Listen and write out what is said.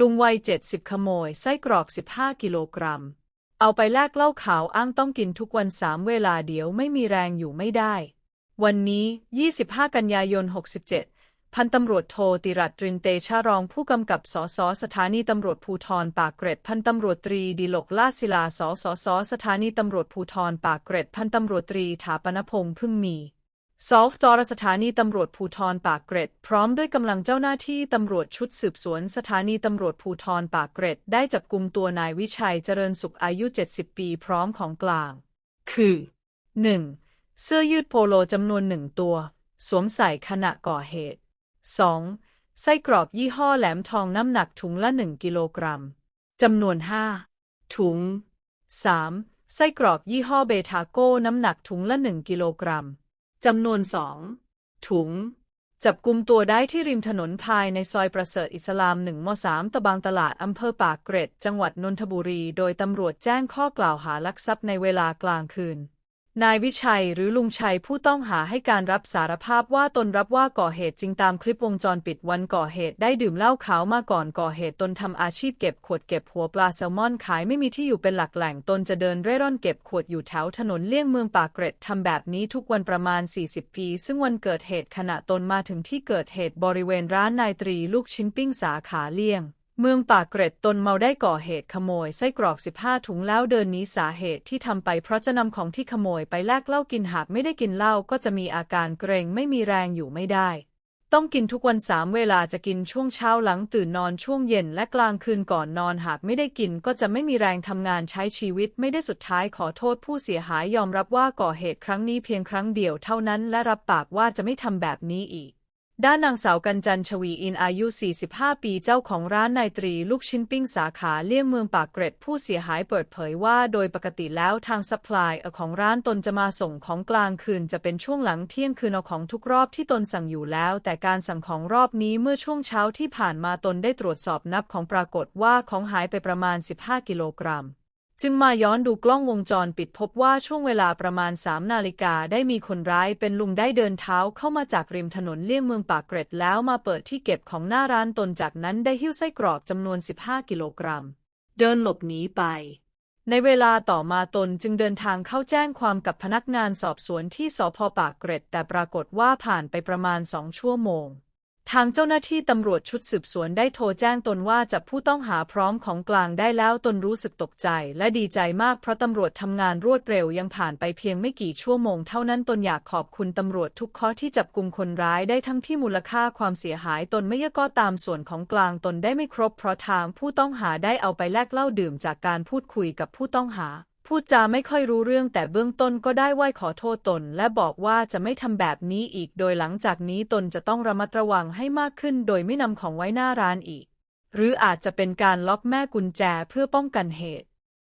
ลุงวัยเจ็ดสิบขโมย ไส้กรอกสิบห้ากิโลกรัม เอาไปแลกเหล้าขาวอ้างต้องกินทุกวันสามเวลาเดี๋ยวไม่มีแรงอยู่ไม่ได้ วันนี้ 25 กันยายน 67 พันตำรวจโทติรัตรินเตชะรองผู้กำกับสสสถานีตำรวจภูธรปากเกร็ด พันตำรวจตรีดิลกลาศิลาสสสสถานีตำรวจภูธรปากเกร็ด พันตำรวจตรีถาปนพงษ์พึ่งมี ซอฟจรสถานีตำรวจภูธรปากเกร็ด พร้อมด้วยกำลังเจ้าหน้าที่ตำรวจชุดสืบสวนสถานีตำรวจภูธรปากเกร็ด ได้จับกุมตัวนายวิชัยเจริญสุขอายุ 70 ปีพร้อมของกลาง คือ 1. เสื้อยืดโปโลจำนวนหนึ่งตัว สวมใส่ขณะก่อเหตุ 2. ไส้กรอกยี่ห้อแหลมทองน้ำหนักถุงละ 1 กิโลกรัมจำนวน 5 ถุง 3. ไส้กรอกยี่ห้อเบทาโก้น้ำหนักถุงละ 1 กิโลกรัม จำนวนสองถุง จับกลุ่มตัวได้ที่ริมถนนภายในซอยประเสริฐอิสลามหนึ่งมสามตะบางตลาดอำเภอปากเกร็ด จังหวัดนนทบุรี โดยตำรวจแจ้งข้อกล่าวหาลักทรัพย์ในเวลากลางคืน นายวิชัยหรือลุงชัยผู้ต้องหาให้การรับสารภาพว่าตนรับว่าก่อเหตุจริงตามคลิปวงจรปิดวันก่อเหตุได้ดื่มเหล้าขาวมาก่อนก่อเหตุตนทำอาชีพเก็บขวดเก็บหัวปลาแซลมอนขายไม่มีที่อยู่เป็นหลักแหล่งตนจะเดินเร่ร่อนเก็บขวดอยู่แถวถนนเลี่ยงเมืองปากเกร็ดทำแบบนี้ทุกวันประมาณ 40 ปี ซึ่งวันเกิดเหตุขณะตนมาถึงที่เกิดเหตุบริเวณร้านนายตรีลูกชิ้นปิ้งสาขาเลี่ยง เมืองปากเกร็ดตนเมาได้ก่อเหตุขโมยไส้กรอก 15 ถุงแล้วเดินหนีสาเหตุที่ทำไปเพราะจะนำของที่ขโมยไปแลกเหล้ากินหากไม่ได้กินเหล้าก็จะมีอาการเกรงไม่มีแรงอยู่ไม่ได้ ต้องกินทุกวันสามเวลาจะกินช่วงเช้าหลังตื่นนอนช่วงเย็นและกลางคืนก่อนนอนหากไม่ได้กินก็จะไม่มีแรงทำงานใช้ชีวิตไม่ได้สุดท้ายขอโทษผู้เสียหายยอมรับว่าก่อเหตุครั้งนี้เพียงครั้งเดียวเท่านั้นและรับปากว่าจะไม่ทำแบบนี้อีก ด้านนางสาวกัญจันชวีอินอายุ 45 ปีเจ้าของร้านนายตรีลูกชิ้นปิ้งสาขาเลี่ยงเมืองปากเกร็ดผู้เสียหายเปิดเผยว่าโดยปกติแล้วทางซัพพลายของร้านตนจะมาส่งของกลางคืนจะเป็นช่วงหลังเที่ยงคืนเอาของทุกรอบที่ตนสั่งอยู่แล้ว แต่การสั่งของรอบนี้เมื่อช่วงเช้าที่ผ่านมาตนได้ตรวจสอบนับของปรากฏว่าของหายไปประมาณ 15 กิโลกรัม จึงมาย้อนดูกล้องวงจรปิดพบว่าช่วงเวลาประมาณ 3 นาฬิกาได้มีคนร้ายเป็นลุงได้เดินเท้าเข้ามาจากริมถนนเลี่ยงเมืองปากเกร็ดแล้วมาเปิดที่เก็บของหน้าร้านตนจากนั้นได้หิ้วไส้กรอกจำนวน 15 กิโลกรัม เดินหลบหนีไป ในเวลาต่อมาตนจึงเดินทางเข้าแจ้งความกับพนักงานสอบสวนที่สพปากเกร็ด แต่ปรากฏว่าผ่านไปประมาณสองชั่วโมง ทางเจ้าหน้าที่ตำรวจชุดสืบสวนได้โทรแจ้งตนว่าจับผู้ต้องหาพร้อมของกลางได้แล้วตนรู้สึกตกใจ และดีใจมากเพราะตำรวจทำงานรวดเร็วยังผ่านไปเพียงไม่กี่ชั่วโมงเท่านั้นตนอยากขอบคุณตำรวจทุกข้อที่จับกลุ่มคนร้ายได้ทั้งที่มูลค่าความเสียหายตนไม่เยอะก็ตามส่วนของกลางตนได้ไม่ครบเพราะทางผู้ต้องหาได้เอาไปแลกเหล้าดื่มจากการพูดคุยกับผู้ต้องหา พูดจาไม่ค่อยรู้เรื่องแต่เบื้องต้นก็ได้ไหว้ขอโทษตน และบอกว่าจะไม่ทำแบบนี้อีก โดยหลังจากนี้ตนจะต้องระมัดระวังให้มากขึ้น โดยไม่นำของไว้หน้าร้านอีก หรืออาจจะเป็นการล็อกแม่กุญแจเพื่อป้องกันเหตุ